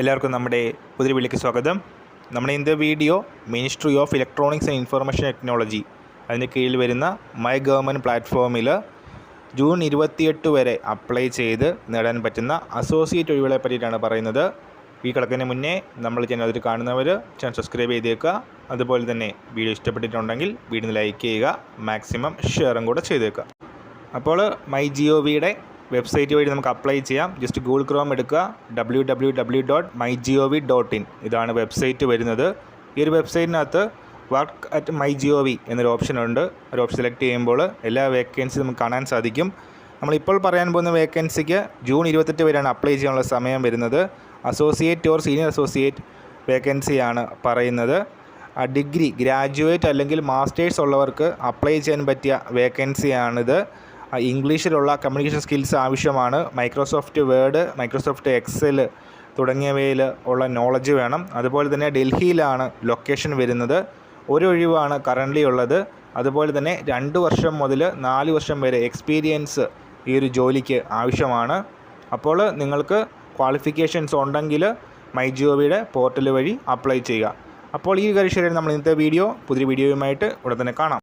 എല്ലാവർക്കും നമ്മുടെ പുതിയ വീട്ടിലേക്ക് സ്വാഗതം. നമ്മുടെ ഇന്നത്തെ video ministry of electronics and information technology അതിന് കീഴിൽ വരുന്ന മൈ ഗവൺമെന്റ് പ്ലാറ്റ്ഫോമിൽ ജൂൺ ഇരുപത്തിയെട്ട് വരെ അപ്ലൈ ചെയ്ത് നേടാൻ പറ്റുന്ന അസോസിയേറ്റ് ഒഴിവുകളെ പറ്റിയിട്ടാണ് പറയുന്നത്. ഈ കിടക്കുന്നതിന് മുന്നേ നമ്മൾ ചാനൽ അതിൽ കാണുന്നവർ ചാനൽ സബ്സ്ക്രൈബ് ചെയ്തേക്കുക. അതുപോലെ തന്നെ വീഡിയോ ഇഷ്ടപ്പെട്ടിട്ടുണ്ടെങ്കിൽ വീഡിയോ ലൈക്ക് ചെയ്യുക. മാക്സിമം ഷെയറും കൂടെ ചെയ്തേക്കുക. അപ്പോൾ മൈ ജിഒ വിയുടെ വെബ്സൈറ്റ് വഴി നമുക്ക് അപ്ലൈ ചെയ്യാം. ജസ്റ്റ് ഗൂഗിൾ ക്രോം എടുക്കുക. W W W dot my G O V dot in ഇതാണ് വെബ്സൈറ്റ് വരുന്നത്. ഈ ഒരു വെബ്സൈറ്റിനകത്ത് work at my G O V എന്നൊരു ഓപ്ഷൻ ഉണ്ട്. ഒരു ഓപ്ഷൻ സെലക്ട് ചെയ്യുമ്പോൾ എല്ലാ വേക്കൻസി നമുക്ക് കാണാൻ സാധിക്കും. നമ്മളിപ്പോൾ പറയാൻ പോകുന്ന വേക്കൻസിക്ക് ജൂൺ ഇരുപത്തെട്ട് വരെയാണ് അപ്ലൈ ചെയ്യാനുള്ള സമയം വരുന്നത്. അസോസിയേറ്റ് ഓർ സീനിയർ അസോസിയേറ്റ് വേക്കൻസിയാണ് പറയുന്നത്. ഡിഗ്രി ഗ്രാജുവേറ്റ് അല്ലെങ്കിൽ മാസ്റ്റേഴ്സ് ഉള്ളവർക്ക് അപ്ലൈ ചെയ്യാൻ പറ്റിയ വേക്കൻസിയാണിത് ഇംഗ്ലീഷിലുള്ള കമ്മ്യൂണിക്കേഷൻ സ്കിൽസ് ആവശ്യമാണ്. മൈക്രോസോഫ്റ്റ് വേർഡ് മൈക്രോസോഫ്റ്റ് എക്സൽ തുടങ്ങിയവയിൽ ഉള്ള നോളജ് വേണം. അതുപോലെ തന്നെ ഡൽഹിയിലാണ് ലൊക്കേഷൻ വരുന്നത്. ഒരു ഒഴിവാണ് കറന്റ്ലി ഉള്ളത്. അതുപോലെ തന്നെ രണ്ട് വർഷം മുതൽ നാല് വർഷം വരെ എക്സ്പീരിയൻസ് ഈ ഒരു ജോലിക്ക് ആവശ്യമാണ്. അപ്പോൾ നിങ്ങൾക്ക് ക്വാളിഫിക്കേഷൻസ് ഉണ്ടെങ്കിൽ മൈ ജിഒവിയുടെ പോർട്ടൽ വഴി അപ്ലൈ ചെയ്യുക. അപ്പോൾ ഈ കാര്യം നമ്മൾ ഇന്നത്തെ വീഡിയോ പുതിയ വീഡിയോയുമായിട്ട് ഉടൻ തന്നെ കാണാം.